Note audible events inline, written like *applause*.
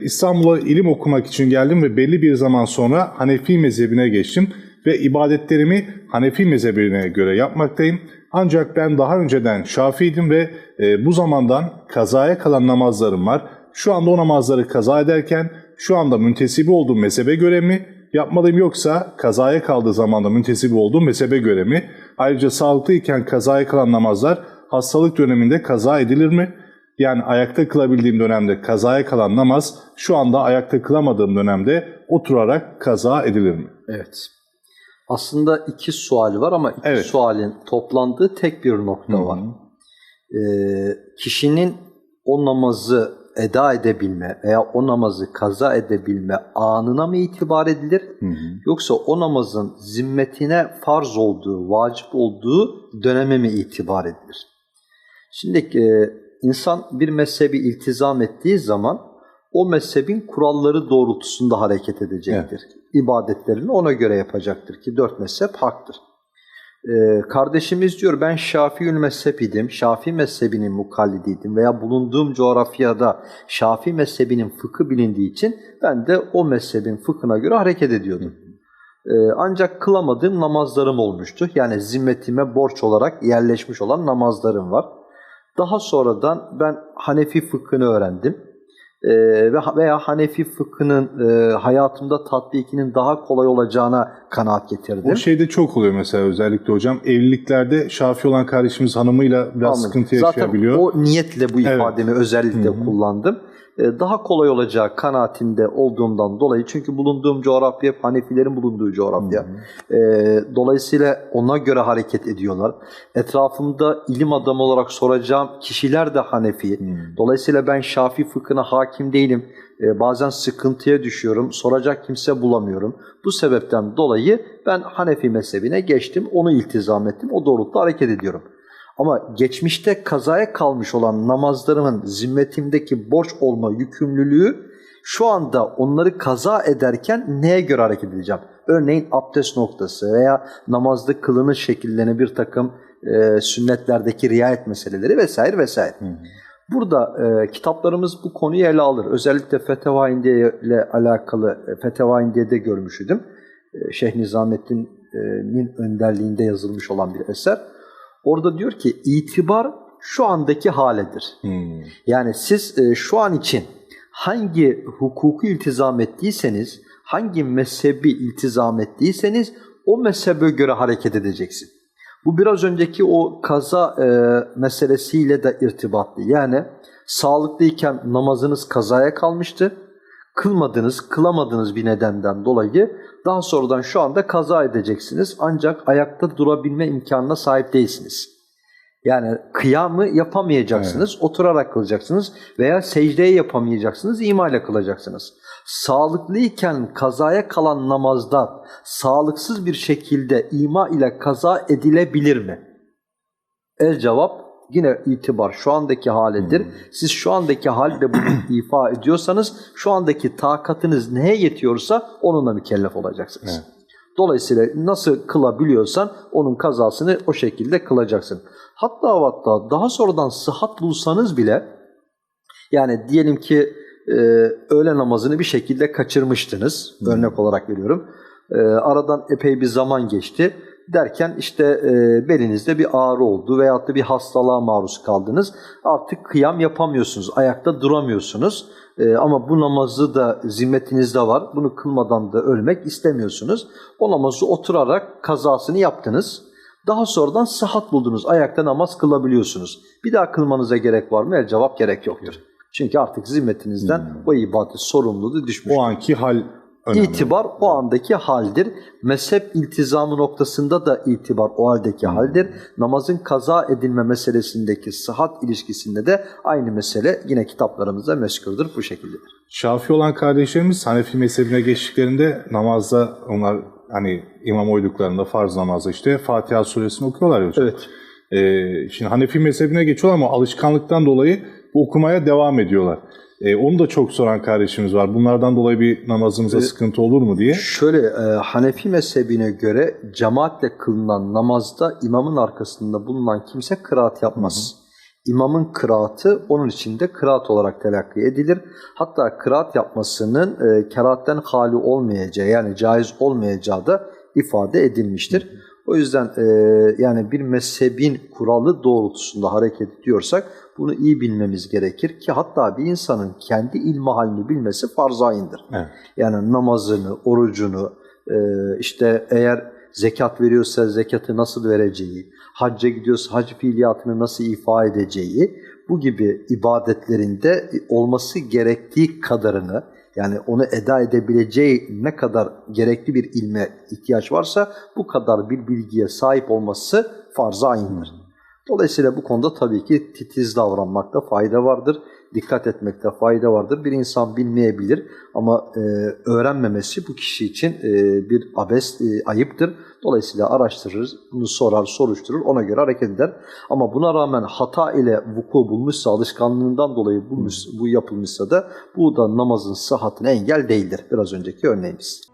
İstanbul'a ilim okumak için geldim ve belli bir zaman sonra Hanefi mezhebine geçtim ve ibadetlerimi Hanefi mezhebine göre yapmaktayım. Ancak ben daha önceden Şafi'ydim ve e, bu zamandan kazaya kalan namazlarım var. Şu anda o namazları kaza ederken şu anda müntesibi olduğum mezhebe göre mi yapmalıyım yoksa kazaya kaldığı zamanda müntesibi olduğum mezhebe göre mi? Ayrıca sağlıklıyken kazaya kalan namazlar hastalık döneminde kaza edilir mi? Yani ayakta kılabildiğim dönemde kazaya kalan namaz şu anda ayakta kılamadığım dönemde oturarak kaza edilir mi? Evet. Aslında iki sual var ama iki Evet. sualin toplandığı tek bir nokta Hı hı. var. Ee, kişinin o namazı eda edebilme veya o namazı kaza edebilme anına mı itibar edilir? Hı hı. Yoksa o namazın zimmetine farz olduğu, vacip olduğu döneme mi itibar edilir? Şimdi e, insan bir mezhebi iltizam ettiği zaman o mezhebin kuralları doğrultusunda hareket edecektir. İbadetlerini ona göre yapacaktır ki dört mezhep haktır. E, kardeşimiz diyor ben Şafiül mezhep idim, Şafi mezhebinin mukallidiydim veya bulunduğum coğrafyada Şafi mezhebinin fıkı bilindiği için ben de o mezhebin fıkhına göre hareket ediyordum. Ee, ancak kılamadığım namazlarım olmuştu. Yani zimmetime borç olarak yerleşmiş olan namazlarım var. Daha sonradan ben Hanefi fıkhını öğrendim. Ve veya Hanefi fıkhının e, hayatımda tatbikinin daha kolay olacağına kanaat getirdim. O şeyde çok oluyor mesela özellikle hocam. Evliliklerde Şafi olan kardeşimiz hanımıyla biraz Anladım. sıkıntı Zaten yaşayabiliyor. o niyetle bu Evet. ifademi özellikle Hı hı. kullandım. Ee, Daha kolay olacağı kanaatinde olduğumdan dolayı çünkü bulunduğum coğrafya hep Hanefilerin bulunduğu coğrafya. Hı hı. Ee, dolayısıyla ona göre hareket ediyorlar. Etrafımda ilim adamı olarak soracağım kişiler de Hanefi. Hı. Dolayısıyla ben Şafi fıkhına hakim değilim. Ee, bazen sıkıntıya düşüyorum. Soracak kimse bulamıyorum. Bu sebepten dolayı ben Hanefi mezhebine geçtim. Onu iltizam ettim. O doğrultuda hareket ediyorum. Ama geçmişte kazaya kalmış olan namazlarımın zimmetimdeki borç olma yükümlülüğü şu anda onları kaza ederken neye göre hareket edeceğim? Örneğin abdest noktası veya namazda kılınış şekillerine bir takım e, sünnetlerdeki riayet meseleleri vesaire vesaire. Hı hı. Burada e, kitaplarımız bu konuyu ele alır. Özellikle Feteva İndiye ile alakalı e, Feteva İndiye'de görmüştüm. E, Şeyh Nizamettin'in önderliğinde yazılmış olan bir eser. Orada diyor ki itibar şu andaki haledir. Hı. Yani siz e, şu an için hangi hukuku iltizam ettiyseniz, hangi mezhebi iltizam ettiyseniz o mezhebe göre hareket edeceksin. Bu biraz önceki o kaza e, meselesiyle de irtibatlı. Yani sağlıklıyken namazınız kazaya kalmıştı. Kılmadınız, kılamadınız bir nedenden dolayı daha sonradan şu anda kaza edeceksiniz. Ancak ayakta durabilme imkanına sahip değilsiniz. Yani kıyamı yapamayacaksınız, oturarak kılacaksınız veya secdeyi yapamayacaksınız, ima ile kılacaksınız. Sağlıklıyken kazaya kalan namazda sağlıksız bir şekilde ima ile kaza edilebilir mi? El cevap yine itibar şu andaki halidir. Hmm. Siz şu andaki halde bunu *clears throat* ifa ediyorsanız şu andaki takatınız neye yetiyorsa onunla mükellef olacaksınız. Evet. Dolayısıyla nasıl kılabiliyorsan onun kazasını o şekilde kılacaksın. Hatta hatta daha sonradan sıhhat bulsanız bile yani diyelim ki e, öğle namazını bir şekilde kaçırmıştınız. Hı. Örnek olarak veriyorum. E, aradan epey bir zaman geçti. Derken işte e, belinizde bir ağrı oldu veyahut da bir hastalığa maruz kaldınız. Artık kıyam yapamıyorsunuz, ayakta duramıyorsunuz. E, ama bu namazı da zimmetinizde var. Bunu kılmadan da ölmek istemiyorsunuz. O namazı oturarak kazasını yaptınız. Daha sonradan sıhhat buldunuz. Ayakta namaz kılabiliyorsunuz. Bir daha kılmanıza gerek var mı? El cevap gerek yoktur. Çünkü artık zimmetinizden Hmm. o ibadet sorumluluğu düşmüş. O anki hal önemli. İtibar o andaki haldir. Mezhep iltizamı noktasında da itibar o haldeki haldir. Namazın kaza edilme meselesindeki sıhhat ilişkisinde de aynı mesele yine kitaplarımızda meskurdür bu şekildedir. Şafi olan kardeşlerimiz Hanefi mezhebine geçtiklerinde namazda onlar hani imam oyduklarında farz namazda işte Fatiha suresini okuyorlar ya hocam. Evet. Ee, şimdi Hanefi mezhebine geçiyorlar ama alışkanlıktan dolayı bu okumaya devam ediyorlar. Ee, onu da çok soran kardeşimiz var. Bunlardan dolayı bir namazımıza Ee, sıkıntı olur mu diye. Şöyle e, Hanefi mezhebine göre cemaatle kılınan namazda imamın arkasında bulunan kimse kıraat yapmaz. İmamın kıraatı onun için de kıraat olarak telakki edilir. Hatta kıraat yapmasının e, kerahatten hali olmayacağı yani caiz olmayacağı da ifade edilmiştir. O yüzden e, yani bir mezhebin kuralı doğrultusunda hareket ediyorsak bunu iyi bilmemiz gerekir ki hatta bir insanın kendi ilmi halini bilmesi farz ayındır. Evet. Yani namazını, orucunu, e, işte eğer zekat veriyorsa zekatı nasıl vereceği, hacca gidiyorsa hac fiiliyatını nasıl ifa edeceği, bu gibi ibadetlerinde olması gerektiği kadarını yani onu eda edebileceği ne kadar gerekli bir ilme ihtiyaç varsa bu kadar bir bilgiye sahip olması farz-ı. Dolayısıyla bu konuda tabii ki titiz davranmakta fayda vardır. Dikkat etmekte fayda vardır. Bir insan bilmeyebilir ama e, öğrenmemesi bu kişi için e, bir abes, e, ayıptır. Dolayısıyla araştırır, bunu sorar, soruşturur, ona göre hareket eder. Ama buna rağmen hata ile vuku bulmuşsa, alışkanlığından dolayı bulmuş, bu yapılmışsa da bu da namazın sıhhatine engel değildir. Biraz önceki örneğimiz.